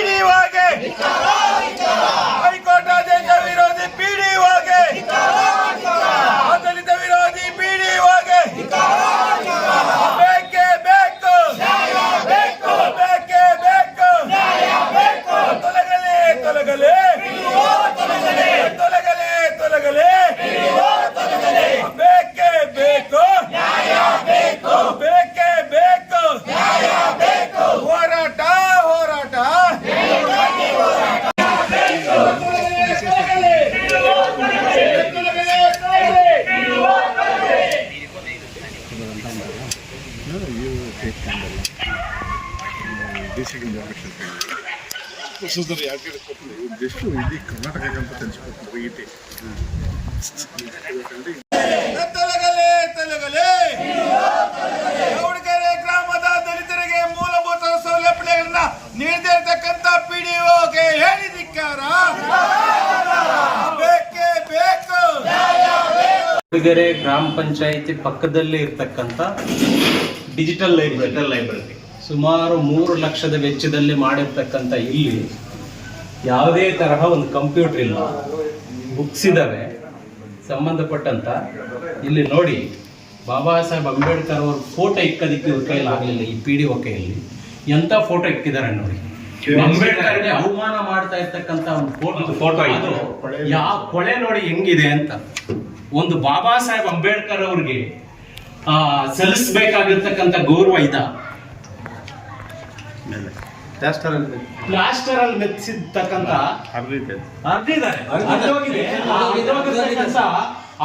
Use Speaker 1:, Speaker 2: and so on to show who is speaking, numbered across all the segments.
Speaker 1: ಪಿಡಿಒಗೆ high court ಆದೇಶ ವಿರೋಧಿ ಪಿಡಿಒಗೆ ಆಡಳಿತ ವಿರೋಧಿ ಪಿಡಿಒಗೆ ಬೇಕೇ ಬೇಕು ಬೇಕೇ ಬೇಕು ತೊಲಗಲೇ ತೊಲಗಲೇ ತೊಲಗಲೇ ತೊಲಗಲೇ ಬೇಕೇ ಬೇಕು ಬೇಕೇ ಬೇಕು ಹೋರಾಟ ಹೋರಾಟ
Speaker 2: ಹೊಸದರು ಯಾಕೆ ಜಸ್ಟ್ ಇಡೀ
Speaker 1: ತೊಲಗಲೇ ಗೌಡಗೆರೆ ಗ್ರಾಮದ ದಲಿತರಿಗೆ ಮೂಲಭೂತ ಸೌಲಭ್ಯಗಳನ್ನ ನೀಡದೇ ಇರತಕ್ಕಂತ ಪಿಡಿಒಗೆ ಹೇಳಿದಿಕ್ಕಾರ ಬೇಕೇ ಬೇಕು.
Speaker 3: ಹುಡುಗೆರೆ ಗ್ರಾಮ ಪಂಚಾಯಿತಿ ಪಕ್ಕದಲ್ಲೇ ಇರ್ತಕ್ಕಂಥ ಡಿಜಿಟಲ್ ಲೈಬ್ರರಿ ಲೈಬ್ರರಿ ಸುಮಾರು ಮೂರು ಲಕ್ಷದ ವೆಚ್ಚದಲ್ಲಿ ಮಾಡಿರ್ತಕ್ಕಂಥ ಇಲ್ಲಿ ಯಾವುದೇ ತರಹ ಒಂದು ಕಂಪ್ಯೂಟರ್ ಇಲ್ಲ. ಬುಕ್ಸ್ ಇದ್ದಾವೆ ಸಂಬಂಧಪಟ್ಟಂತ. ಇಲ್ಲಿ ನೋಡಿ ಬಾಬಾ ಸಾಹೇಬ್ ಅಂಬೇಡ್ಕರ್ ಅವರು ಫೋಟೋ ಇಕ್ಕದಿಕ್ಕೆ ಇವ್ರ ಕೈಯಲ್ಲಿ ಆಗಲಿಲ್ಲ ಈ ಪಿ ಡಿ ಒ ಕೈಯಲ್ಲಿ ಎಂತ ಫೋಟೋ ಇಕ್ಕಿದ್ದಾರೆ ನೋಡಿ. ಅಂಬೇಡ್ಕರ್ಗೆ ಅವಮಾನ ಮಾಡ್ತಾ ಇರ್ತಕ್ಕಂಥ ಒಂದು ಫೋಟೋ ಫೋಟೋ ಇದು. ಯಾವ ಕೊಳೆ ನೋಡಿ ಹೆಂಗಿದೆ ಅಂತ. ಒಂದು ಬಾಬಾ ಸಾಹೇಬ್ ಅಂಬೇಡ್ಕರ್ ಅವ್ರಿಗೆ ಆ ಸಲ್ಲಿಸಬೇಕಾಗಿರ್ತಕ್ಕಂಥ ಗೌರವ ಇದ. ಪ್ಲಾಸ್ಟರ್ ಅಲ್ಲಿ ಅರ್ಧೋಗಿರ್ತಕ್ಕಂಥ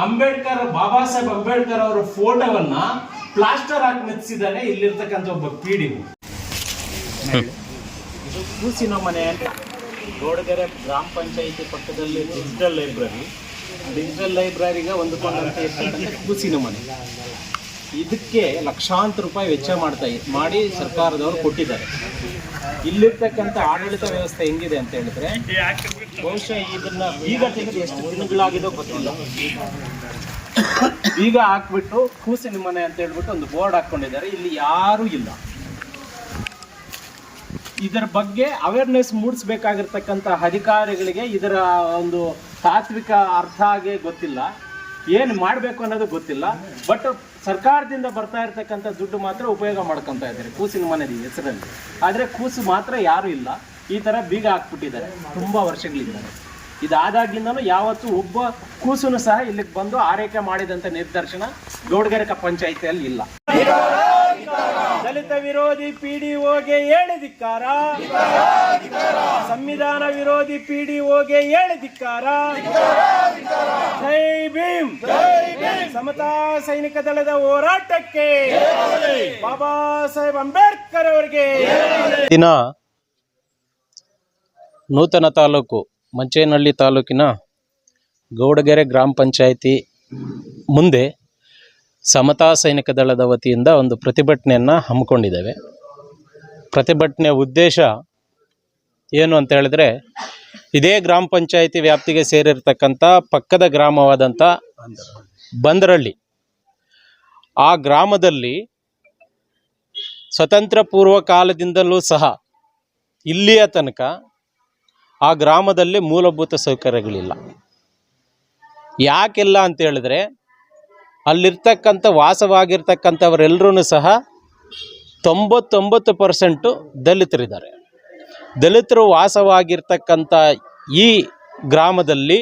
Speaker 3: ಅಂಬೇಡ್ಕರ್ ಬಾಬಾ ಸಾಹೇಬ್ ಅಂಬೇಡ್ಕರ್ ಅವರ ಫೋಟೋವನ್ನ ಪ್ಲಾಸ್ಟರ್ ಹಾಕಿ ಮೆಚ್ಚಿದ್ದಾನೆ ಇಲ್ಲಿರ್ತಕ್ಕಂಥ ಒಬ್ಬ ಪೀಡಿ. ಕೂಸಿನ ಮನೆ ಗೋಡಗೆರೆ ಗ್ರಾಮ ಪಂಚಾಯಿತಿ ಪಕ್ಕದಲ್ಲಿ ಡಿಜಿಟಲ್ ಲೈಬ್ರರಿ ಡಿಜಿಟಲ್ ಲೈಬ್ರರಿಗೆ ಹೊಂದಿಕೊಂಡಂತ ಇರ್ತಕ್ಕಂಥ ಕೂಸಿನ ಮನೆ. ಇದಕ್ಕೆ ಲಕ್ಷಾಂತರ ರೂಪಾಯಿ ವೆಚ್ಚ ಮಾಡ್ತಾ ಮಾಡಿ ಸರ್ಕಾರದವರು ಕೊಟ್ಟಿದ್ದಾರೆ. ಇಲ್ಲಿರ್ತಕ್ಕಂಥ ಆಡಳಿತ ವ್ಯವಸ್ಥೆ ಹೆಂಗಿದೆ ಅಂತ ಹೇಳಿದ್ರೆ, ಬಹುಶಃ ಇದನ್ನ ಈಗ ತೆಗೆದು ಎಷ್ಟು ದಿನಗಳಾಗಿದೋ ಗೊತ್ತಿಲ್ಲ. ಈಗ ಹಾಕ್ಬಿಟ್ಟು ಕೂಸಿನ ಮನೆ ಅಂತ ಹೇಳ್ಬಿಟ್ಟು ಒಂದು ಬೋರ್ಡ್ ಹಾಕೊಂಡಿದ್ದಾರೆ ಇಲ್ಲಿ ಯಾರೂ ಇಲ್ಲ. ಇದರ ಬಗ್ಗೆ ಅವೇರ್ನೆಸ್ ಮೂಡಿಸ್ಬೇಕಾಗಿರ್ತಕ್ಕಂಥ ಅಧಿಕಾರಿಗಳಿಗೆ ಇದರ ಒಂದು ತಾತ್ವಿಕ ಅರ್ಥ ಆಗೇ ಗೊತ್ತಿಲ್ಲ. ಏನು ಮಾಡಬೇಕು ಅನ್ನೋದು ಗೊತ್ತಿಲ್ಲ. ಬಟ್ ಸರ್ಕಾರದಿಂದ ಬರ್ತಾ ಇರತಕ್ಕಂಥ ದುಡ್ಡು ಮಾತ್ರ ಉಪಯೋಗ ಮಾಡ್ಕೊತಾ ಇದ್ದಾರೆ ಕೂಸಿನ ಮನೆ ಹೆಸರಲ್ಲಿ. ಆದರೆ ಕೂಸು ಮಾತ್ರ ಯಾರು ಇಲ್ಲ. ಈ ಥರ ಬೀಗ ಹಾಕ್ಬಿಟ್ಟಿದ್ದಾರೆ. ತುಂಬ ವರ್ಷಗಳಿಂದ ಇದಾದಾಗಿಂದನು ಯಾವತ್ತೂ ಒಬ್ಬ ಕೂಸುನು ಸಹ ಇಲ್ಲಿಗೆ ಬಂದು ಆರೈಕೆ ಮಾಡಿದಂಥ ನಿರ್ದರ್ಶನ ಗೌಡಗೆರೆ ಪಂಚಾಯಿತಿಯಲ್ಲಿ ಇಲ್ಲ. ದಲಿತ ವಿರೋಧಿ ಪಿಡಿಒಗೆ ಹೇಳಿದಿಕ್ಕಾರ ಸಂವಿಧಾನ ವಿರೋಧಿ ಪಿಡಿಒಗೆ ಹೇಳಿದಿಕ್ಕಾರ ಜೈ ಭೀಮ್. ಸಮತಾ ಸೈನಿಕ ದಳದ ಹೋರಾಟಕ್ಕೆ ಬಾಬಾ ಸಾಹೇಬ್ ಅಂಬೇಡ್ಕರ್ ಅವರಿಗೆ ದಿನ ನೂತನ ತಾಲೂಕು ಮಂಚೇನಹಳ್ಳಿ ತಾಲೂಕಿನ ಗೌಡಗೆರೆ ಗ್ರಾಮ ಪಂಚಾಯಿತಿ ಮುಂದೆ ಸಮತಾ ಸೈನಿಕ ದಳದ ವತಿಯಿಂದ ಒಂದು ಪ್ರತಿಭಟನೆಯನ್ನು ಹಮ್ಮಿಕೊಂಡಿದ್ದೇವೆ. ಪ್ರತಿಭಟನೆಯ ಉದ್ದೇಶ ಏನು ಅಂತ ಹೇಳಿದ್ರೆ, ಇದೇ ಗ್ರಾಮ ಪಂಚಾಯಿತಿ ವ್ಯಾಪ್ತಿಗೆ ಸೇರಿರ್ತಕ್ಕಂಥ ಪಕ್ಕದ ಗ್ರಾಮವಾದಂಥ ಬಂದರಳ್ಳಿ. ಆ ಗ್ರಾಮದಲ್ಲಿ ಸ್ವತಂತ್ರ ಪೂರ್ವ ಕಾಲದಿಂದಲೂ ಸಹ ಇಲ್ಲಿಯ ತನಕ ಆ ಗ್ರಾಮದಲ್ಲಿ ಮೂಲಭೂತ ಸೌಕರ್ಯಗಳಿಲ್ಲ. ಯಾಕಿಲ್ಲ ಅಂತ ಹೇಳಿದ್ರೆ ಅಲ್ಲಿರ್ತಕ್ಕಂಥ ವಾಸವಾಗಿರ್ತಕ್ಕಂಥವರೆಲ್ಲರೂ ಸಹ ತೊಂಬತ್ತೊಂಬತ್ತು ಪರ್ಸೆಂಟು ದಲಿತರಿದ್ದಾರೆ. ದಲಿತರು ವಾಸವಾಗಿರ್ತಕ್ಕಂಥ ಈ ಗ್ರಾಮದಲ್ಲಿ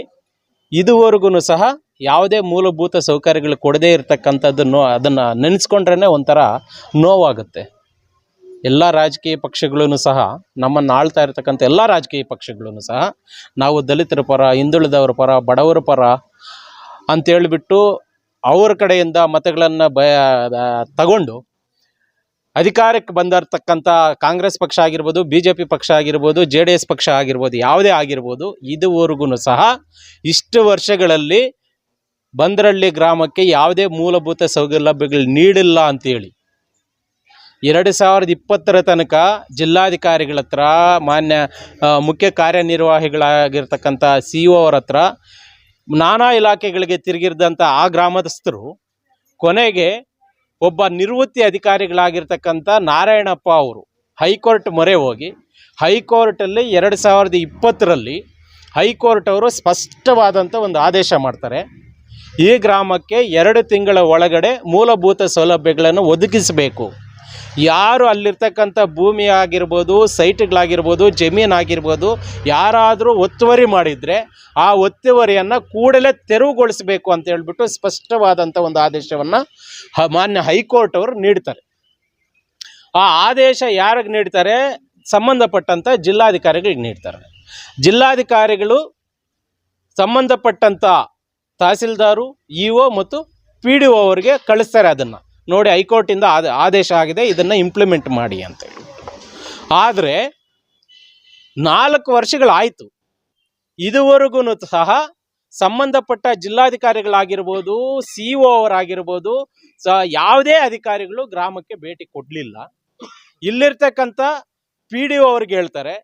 Speaker 3: ಇದುವರೆಗೂ ಸಹ ಯಾವುದೇ ಮೂಲಭೂತ ಸೌಕರ್ಯಗಳು ಕೊಡದೇ ಇರತಕ್ಕಂಥದ್ದನ್ನು ಅದನ್ನು ನೆನೆಸ್ಕೊಂಡ್ರೇ ಒಂಥರ ನೋವಾಗುತ್ತೆ. ಎಲ್ಲ ರಾಜಕೀಯ ಪಕ್ಷಗಳೂ ಸಹ ನಮ್ಮನ್ನು ಆಳ್ತಾ ಇರತಕ್ಕಂಥ ಎಲ್ಲ ರಾಜಕೀಯ ಪಕ್ಷಗಳೂ ಸಹ ನಾವು ದಲಿತರ ಪರ, ಹಿಂದುಳಿದವರ ಪರ, ಬಡವರ ಪರ ಅಂತೇಳಿಬಿಟ್ಟು ಅವ್ರ ಕಡೆಯಿಂದ ಮತಗಳನ್ನು ಬ ತಗೊಂಡು ಅಧಿಕಾರಕ್ಕೆ ಬಂದಿರತಕ್ಕಂಥ ಕಾಂಗ್ರೆಸ್ ಪಕ್ಷ ಆಗಿರ್ಬೋದು ಬಿ ಜೆ ಪಿ ಪಕ್ಷ ಆಗಿರ್ಬೋದು ಜೆ ಡಿ ಎಸ್ ಪಕ್ಷ ಆಗಿರ್ಬೋದು, ಯಾವುದೇ ಆಗಿರ್ಬೋದು ಇದುವರೆಗೂ ಸಹ ಇಷ್ಟು ವರ್ಷಗಳಲ್ಲಿ ಬಂದರಳ್ಳಿ ಗ್ರಾಮಕ್ಕೆ ಯಾವುದೇ ಮೂಲಭೂತ ಸೌಲಭ್ಯಗಳು ನೀಡಿಲ್ಲ ಅಂತೇಳಿ. ಎರಡು ಸಾವಿರದ ಇಪ್ಪತ್ತರ ತನಕ ಜಿಲ್ಲಾಧಿಕಾರಿಗಳ ಹತ್ರ, ಮಾನ್ಯ ಮುಖ್ಯ ಕಾರ್ಯನಿರ್ವಾಹಿಗಳಾಗಿರ್ತಕ್ಕಂಥ ಸಿ ಒ ಅವರ ಹತ್ರ ನಾನಾ ಇಲಾಖೆಗಳಿಗೆ ತಿರುಗಿರಿದಂಥ ಆ ಗ್ರಾಮಸ್ಥರು ಕೊನೆಗೆ ಒಬ್ಬ ನಿವೃತ್ತಿ ಅಧಿಕಾರಿಗಳಾಗಿರ್ತಕ್ಕಂಥ ನಾರಾಯಣಪ್ಪ ಅವರು ಹೈಕೋರ್ಟ್ ಮೊರೆ ಹೋಗಿ, ಹೈಕೋರ್ಟಲ್ಲಿ ಎರಡು ಸಾವಿರದ ಇಪ್ಪತ್ತರಲ್ಲಿ ಹೈಕೋರ್ಟ್ ಅವರು ಸ್ಪಷ್ಟವಾದಂಥ ಒಂದು ಆದೇಶ ಮಾಡ್ತಾರೆ. ಈ ಗ್ರಾಮಕ್ಕೆ ಎರಡು ತಿಂಗಳ ಒಳಗಡೆ ಮೂಲಭೂತ ಸೌಲಭ್ಯಗಳನ್ನು ಒದಗಿಸಬೇಕು. ಯಾರು ಅಲ್ಲಿರ್ತಕ್ಕಂಥ ಭೂಮಿ ಆಗಿರ್ಬೋದು, ಸೈಟ್ಗಳಾಗಿರ್ಬೋದು ಜಮೀನಾಗಿರ್ಬೋದು ಯಾರಾದರೂ ಒತ್ತುವರಿ ಮಾಡಿದರೆ ಆ ಒತ್ತುವರಿಯನ್ನು ಕೂಡಲೇ ತೆರವುಗೊಳಿಸಬೇಕು ಅಂತ ಹೇಳ್ಬಿಟ್ಟು ಸ್ಪಷ್ಟವಾದಂಥ ಒಂದು ಆದೇಶವನ್ನು ಮಾನ್ಯ ಹೈಕೋರ್ಟ್ ಅವರು ನೀಡ್ತಾರೆ. ಆ ಆದೇಶ ಯಾರಿಗೆ ನೀಡ್ತಾರೆ? ಸಂಬಂಧಪಟ್ಟಂಥ ಜಿಲ್ಲಾಧಿಕಾರಿಗಳಿಗೆ ನೀಡ್ತಾರೆ. ಜಿಲ್ಲಾಧಿಕಾರಿಗಳು ಸಂಬಂಧಪಟ್ಟಂಥ ತಹಸೀಲ್ದಾರು ಇ ಮತ್ತು ಪಿ ಡಿ ಒ ಅವರಿಗೆ ಕಳಿಸ್ತಾರೆ ಅದನ್ನು. ನೋಡಿ ಹೈಕೋರ್ಟಿಂದ ಆದ ಆದೇಶ ಆಗಿದೆ, ಇದನ್ನು ಇಂಪ್ಲಿಮೆಂಟ್ ಮಾಡಿ ಅಂತ ಆದರೆ ನಾಲ್ಕು ವರ್ಷಗಳಾಯಿತು. ಇದುವರೆಗೂ ಸಹ ಸಂಬಂಧಪಟ್ಟ ಜಿಲ್ಲಾಧಿಕಾರಿಗಳಾಗಿರ್ಬೋದು ಸಿ ಒ ಅವರಾಗಿರ್ಬೋದು, ಸ ಯಾವುದೇ ಅಧಿಕಾರಿಗಳು ಗ್ರಾಮಕ್ಕೆ ಭೇಟಿ ಕೊಡಲಿಲ್ಲ. ಇಲ್ಲಿರ್ತಕ್ಕಂಥ ಪಿ ಡಿ ಒ ಅವ್ರಿಗೆ ಹೇಳ್ತಾರೆ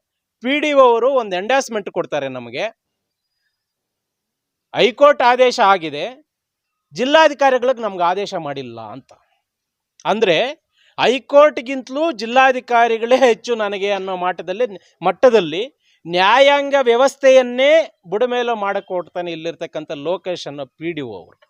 Speaker 3: ಪಿ ಡಿ ಒ ಅವರು ಒಂದು ಎಂಡಾಸ್ಮೆಂಟ್ ಕೊಡ್ತಾರೆ ನಮಗೆ. ಹೈಕೋರ್ಟ್ ಆದೇಶ ಆಗಿದೆ, ಜಿಲ್ಲಾಧಿಕಾರಿಗಳಿಗೆ ನಮ್ಗೆ ಆದೇಶ ಮಾಡಿಲ್ಲ ಅಂತ. ಅಂದರೆ ಹೈಕೋರ್ಟ್ಗಿಂತಲೂ ಜಿಲ್ಲಾಧಿಕಾರಿಗಳೇ ಹೆಚ್ಚು ನನಗೆ ಅನ್ನೋ ಮಟ್ಟದಲ್ಲಿ ಮಟ್ಟದಲ್ಲಿ ನ್ಯಾಯಾಂಗ ವ್ಯವಸ್ಥೆಯನ್ನೇ ಬುಡಮೇಲು ಮಾಡಕ್ಕೆ ಹೊಡ್ತಾನೆ ಇಲ್ಲಿರ್ತಕ್ಕಂಥ ಲೋಕೇಶ್ ಅನ್ನೋ ಪಿ ಡಿ ಒ ಅವರು.